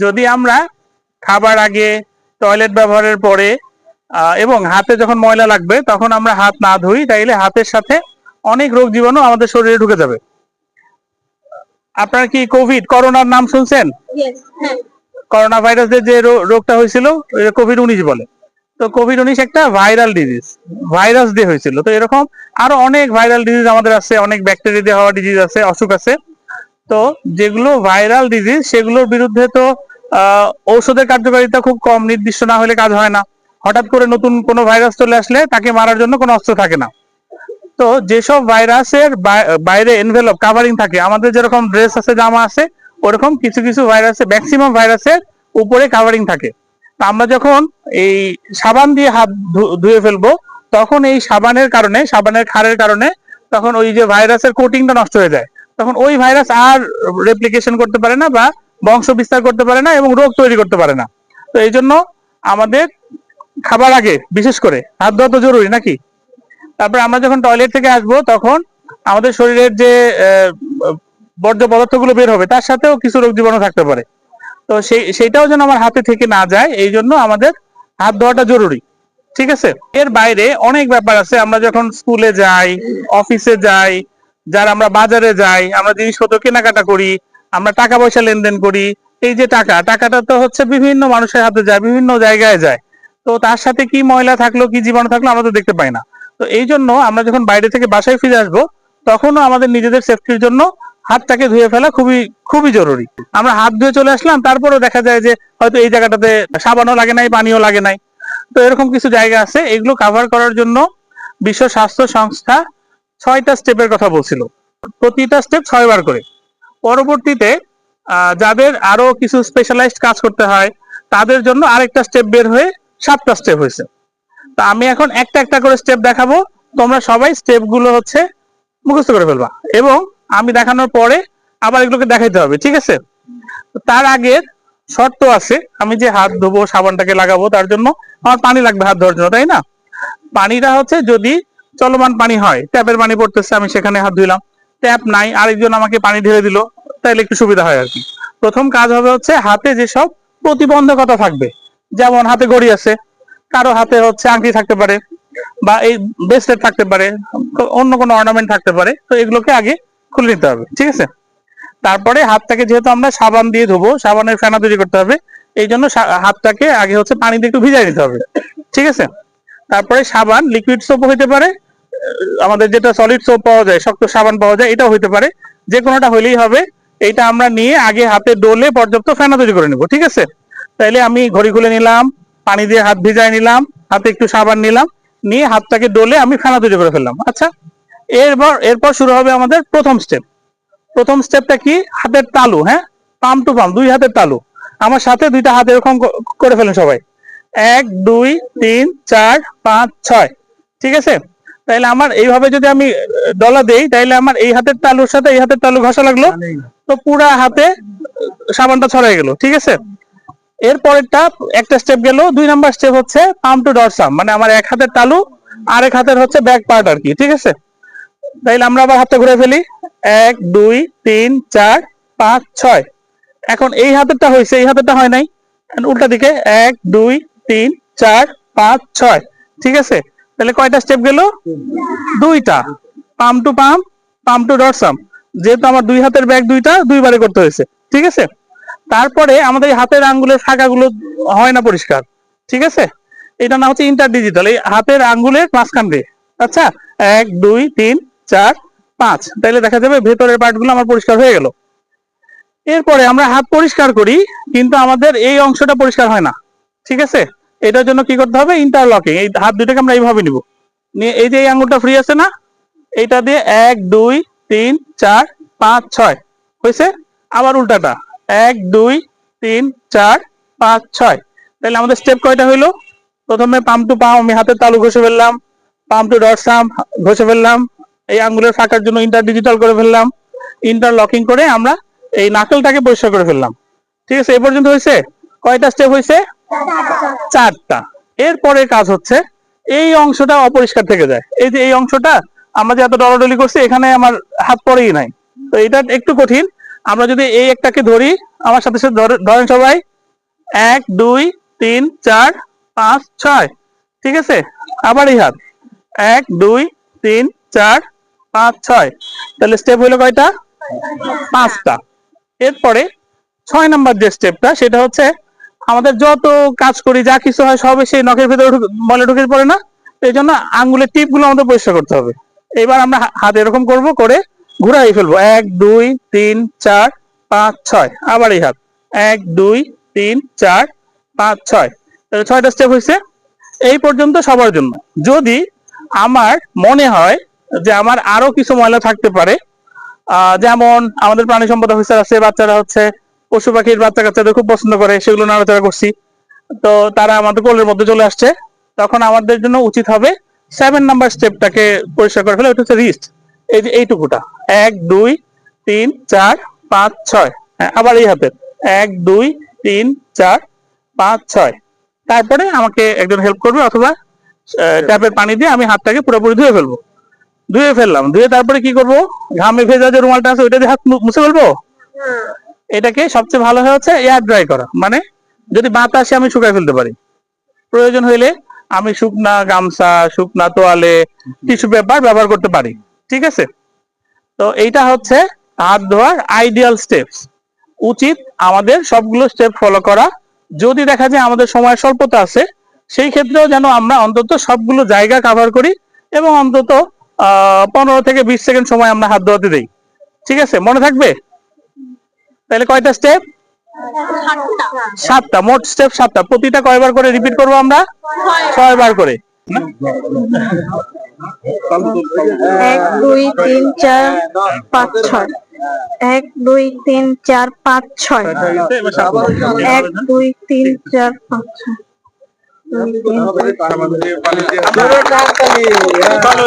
যদি আমরা খাবার আগে টয়লেট ব্যবহারের পরে এবং হাতে যখন ময়লা লাগবে তখন আমরা হাত না ধুই তাইলে হাতের সাথে অনেক রোগ জীবাণু আমাদের শরীরে ঢুকে যাবে। আপনারা কি কোভিড করোনার নাম শুনছেন. হ্যাঁ। করোনা ভাইরাসের যে রোগটা হয়েছিল কোভিড উনিশ বলে। তো কোভিড উনিশ একটা ভাইরাল ডিজিজ ভাইরাস দিয়ে হয়েছিল। তো এরকম আরও অনেক ভাইরাল ডিজিজ আমাদের আছে অনেক ব্যাকটেরিয়া দিয়ে হওয়া ডিজিজ আছে অসুখ আছে। তো যেগুলো ভাইরাল ডিজিজ সেগুলোর বিরুদ্ধে তো ঔষধের কার্যকারিতা খুব কম, নির্দিষ্ট না হলে কাজ হয় না। হঠাৎ করে নতুন কোনো ভাইরাস চলে আসলে তাকে মারার জন্য কোনো অস্ত্র থাকে না। তো যেসব ভাইরাসের বাইরে এনভেলপ কাভারিং থাকে, আমাদের যেরকম ড্রেস আছে, জামা আছে, ওরকম কিছু কিছু ভাইরাসে ম্যাক্সিমাম ভাইরাসের উপরে কাভারিং থাকে। আমরা যখন এই সাবান দিয়ে হাত ধুয়ে ফেলব, তখন এই সাবানের কারণে, সাবানের ক্ষারের কারণে তখন ওই যে ভাইরাসের কোটিংটা নষ্ট হয়ে যায়। তখন ওই ভাইরাস আর রেপ্লিকেশন করতে পারে না বা বংশ বিস্তার করতে পারে না এবং রোগ তৈরি করতে পারে না। তো এই জন্য আমাদের খাবার আগে, বিশেষ করে হাত ধোয়া তো জরুরি নাকি? তারপর আমরা যখন টয়লেট থেকে আসব তখন আমাদের শরীরের যে বর্জ্য পদার্থগুলো বের হবে তার সাথেও কিছু রোগ জীবাণু থাকতে পারে। তো সেই সেইটাও যেন আমার হাতে থেকে না যায়, এই জন্য আমাদের হাত ধোয়াটা জরুরি। ঠিক আছে? এর বাইরে অনেক ব্যাপার আছে। আমরা যখন স্কুলে যাই অফিসে যাই যারা আমরা বাজারে যাই, আমরা জিনিসপত্র কেনাকাটা করি, আমরা টাকা পয়সা লেনদেন করি, এই যে টাকা, টাকাটা তো হচ্ছে বিভিন্ন মানুষের হাতে যায়, বিভিন্ন জায়গায় যায়। তো তার সাথে কি ময়লা থাকল, কি জীবাণু থাকল, আমরা তো দেখতে পাই না। তো এই জন্য আমরা যখন বাইরে থেকে বাসায় ফিরে আসব, তখনও আমাদের নিজেদের সেফটির জন্য হাতটাকে ধুয়ে ফেলা খুবই খুবই জরুরি। আমরা হাত ধুয়ে চলে আসলাম, তারপরেও দেখা যায় যে হয়তো এই জায়গাটাতে সাবানও লাগে নাই, পানিও লাগে নাই। তো এরকম কিছু জায়গা আছে, এগুলো কাভার করার জন্য বিশ্ব স্বাস্থ্য সংস্থা ছয়টা স্টেপের কথা বলছিল। প্রতিটা স্টেপ ছয়বার করে। পরবর্তীতে যাদের আরও কিছু স্পেশালাইজড কাজ করতে হয়, তাদের জন্য আরেকটা স্টেপ বের হয়ে সাতটা স্টেপ হয়েছে। তা আমি এখন একটা একটা করে স্টেপ দেখাবো। তোমরা সবাই স্টেপগুলো হচ্ছে মুখস্থ করে ফেলবা। এবং আমি দেখানোর পরে আবার এগুলোকে দেখাইতে হবে, ঠিক আছে? তার আগে শর্ত আছে, আমি যে হাত ধোবো, সাবানটাকে লাগাবো তার জন্য। আমার পানি লাগবে হাত ধোয়ার জন্য, তাই না? পানিটা হচ্ছে যদি চলমান পানি হয়। ট্যাপের পানি পড়তেছে, আমি সেখানে হাত ধুইলাম। ট্যাপ নাই, আরেকজন আমাকে পানি ঢেলে দিল, তাইলে একটু সুবিধা হয় আর কি প্রথম কাজ হবে হচ্ছে হাতে যেসব প্রতিবন্ধকতা থাকবে, যেমন হাতে ঘড়ি আছে, কারও হাতে হচ্ছে আংটি থাকতে পারে, বা এই ব্রেসলেট থাকতে পারে, অন্য কোনো অর্নামেন্ট থাকতে পারে, তো এগুলোকে আগে খুলে নিতে হবে, ঠিক আছে? তারপরে হাতটাকে যেহেতু আমরা সাবান দিয়ে ধোবো, সাবানের ফেনা তৈরি করতে হবে এই জন্য হাতটাকে আগে হচ্ছে পানি দিয়ে একটু ভিজাই নিতে হবে, ঠিক আছে? তারপরে সাবান লিকুইড সোপ হইতে পারে। আমাদের যেটা সলিড সোপ পাওয়া যায়, শক্ত সাবান পাওয়া যায়, এটাও হইতে পারে। যে কোনোটা হইলেই হবে, এইটা আমরা নিয়ে আগে হাতে ডোলে পর্যাপ্ত ফেনা তৈরি করে নেব, ঠিক আছে? তাইলে আমি ঘড়ি খুলে নিলাম, পানি দিয়ে হাত ভিজাই নিলাম, হাতে একটু সাবান নিলাম, নিয়ে হাতটাকে ডোলে আমি ফেনা তৈরি করে ফেললাম। আচ্ছা এরপর এরপর শুরু হবে আমাদের প্রথম স্টেপ প্রথম স্টেপটা কি? হাতের তালু হ্যাঁ? পাম টু পাম, দুই হাতের তালু। আমার সাথে দুইটা হাত এরকম করে ফেলেন সবাই। এক, দুই, তিন, চার, পাঁচ, ছয়। ঠিক আছে? তাইলে আমার এইভাবে যদি আমি ডলা দেই তাইলে আমার এই হাতের তালুর সাথে এই হাতের তালু ঘষা লাগল। তো পুরা হাতে সাবানটা ছড়াই গেল। ঠিক আছে? এরপরেরটা একটা স্টেপ গেল। দুই নাম্বার স্টেপ হচ্ছে পাম টু ডরসাম মানে আমার এক হাতের তালু আর এক হাতের হচ্ছে ব্যাক পার্ট আর কি। ঠিক আছে? তাইলে আমরা আবার হাতটা ঘুরে ফেলি। এক, দুই, তিন, চার, পাঁচ, ছয়। এখন এই হাতেরটা হয়েছে, এই হাতেরটা হয় নাই। উল্টা দিকে, এক, দুই তিন, চার, পাঁচ, ছয়। ঠিক আছে? তাহলে কয়টা স্টেপ গেল? দুইটা। Palm to palm palm to dorsum যেহেতু আমার দুই হাতের ব্যাগ দুইটা, দুইবারে করতে হয়েছে। ঠিক আছে? তারপরে আমাদের হাতের আঙ্গুলের ফাঁকাগুলো হয় না পরিষ্কার। ঠিক আছে? এটা না হচ্ছে ইন্টার ডিজিটাল এই হাতের আঙ্গুলের মাঝখান দিয়ে। আচ্ছা? এক, দুই, তিন, চার, পাঁচ। তাইলে দেখা যাবে ভেতরের পার্টগুলো আমার পরিষ্কার হয়ে গেল। এরপরে আমরা হাত পরিষ্কার করি, কিন্তু আমাদের এই অংশটা পরিষ্কার হয় না। ঠিক আছে? এটার জন্য কি করতে হবে? ইন্টারলকিং এই হাত দুটাকে আমরা এইভাবে নিব। নিয়ে এই যে এই আঙ্গুলটা ফ্রি আছে না, এইটা দিয়ে এক, দুই, তিন, চার, পাঁচ, ছয়। হয়েছে? আবার উল্টাটা। এক, দুই, তিন, চার, পাঁচ, ছয়। তাহলে আমাদের স্টেপ কয়টা হইল? প্রথমে পাম টু পাম আমি হাতের তালু ঘষে ফেললাম পাম টু ডটসাম ঘষে ফেললাম, এই আঙ্গুলের ফাঁকার জন্য ইন্টার ডিজিটাল করে ফেললাম ইন্টার লকিং করে আমরা এই নাকেলটাকে পরিষ্কার করে ফেললাম। ঠিক আছে? এ পর্যন্ত হয়েছে? কয়টা স্টেপ হয়েছে? চারটা। এরপরে কাজ হচ্ছে, এই অংশটা অপরিষ্কার থেকে যায়। এই যে এই অংশটা, আমরা যে এত ডলাডলি করছি, এখানে আমার হাত পরেই নাই। তো এটা একটু কঠিন। আমরা যদি এই একটাকে ধরি, আমার সাথে সাথে ধরে- ধরেন সবাই। এক, দুই, তিন, চার, পাঁচ, ছয়। ঠিক আছে? আবার এই হাত। এক, দুই, তিন, চার, পাঁচ, ছয়। তাহলে স্টেপ হইল কয়টা? পাঁচটা। এরপরে ছয় নাম্বার যে স্টেপটা সেটা হচ্ছে আমাদের যত কাজ করি, যা কিছু হয় সবই সেই নখের ভিতরে মলে ঢুকে পড়ে না। এই জন্য আঙ্গুলের টিপগুলো আমাদের পরিষ্কার করতে হবে। এবার আমরা হাত এরকম করব করে ঘুরাই ফেলব। এক, দুই, তিন, চার, পাঁচ, ছয়। আবার এই হাত। এক, দুই, তিন, চার, পাঁচ, ছয়। ছয়টা স্টেপ হয়েছে। এই পর্যন্ত সবার জন্য। যদি আমার মনে হয় যে আমার আরও কিছু ময়লা থাকতে পারে যেমন আমাদের প্রাণী সম্পদ অফিসার আছে, বাচ্চারা হচ্ছে পশু পাখির বাচ্চা কাচ্চাদের খুব পছন্দ করে সেগুলো নাড়াচাড়া করছি। তো তারা আমাদের কোলের মধ্যে চলে আসছে। তখন আমাদের জন্য উচিত হবে সেভেন নাম্বার স্টেপটাকে পরিষ্কার করে। ফেলে ওটা হচ্ছে রিস্ট এই যে এইটুকুটা। এক দুই তিন চার পাঁচ ছয়। হ্যাঁ আবার এই হাতের এক দুই তিন চার পাঁচ ছয়। তারপরে আমাকে একজন হেল্প করবে অথবা ট্যাপের পানি দিয়ে আমি হাতটাকে পুরোপুরি ধুয়ে ফেলব। ধুয়ে ফেললাম। ধুয়ে তারপরে কি করব? ঘামে ভেজা যে রুমালটা আছে ওইটা দিয়ে হাত মুছে ফেলব? এটাকে সবচেয়ে ভালো হচ্ছে এয়ার ড্রাই করা। মানে যদি বাতাসে আমি শুকাই ফেলতে পারি। প্রয়োজন হইলে আমি শুকনা গামছা, শুকনা তোয়ালে টিস্যু পেপার ব্যবহার করতে পারি। ঠিক আছে? তো এইটা হচ্ছে হাত ধোয়ার আইডিয়াল স্টেপস উচিত আমাদের সবগুলো স্টেপ ফলো করা। যদি দেখা যায় আমাদের সময় স্বল্পতা আছে, সেই ক্ষেত্রেও যেন আমরা অন্তত সবগুলো জায়গা কভার করি এবং অন্তত, আহ, পনেরো থেকে বিশ সেকেন্ড সময় আমরা হাত ধোয়াতে দিই। ঠিক আছে? মনে থাকবে? তাহলে কয়টা স্টেপ সাতটা মোট স্টেপ সাতটা। প্রতিটা কয়বার করে রিপিট করব আমরা? ছয় বার করে। এক দুই তিন চার পাঁচ ছয়। এক দুই তিন চার পাঁচ ছয়। এক দুই তিন চার পাঁচ ছয়। ভালো।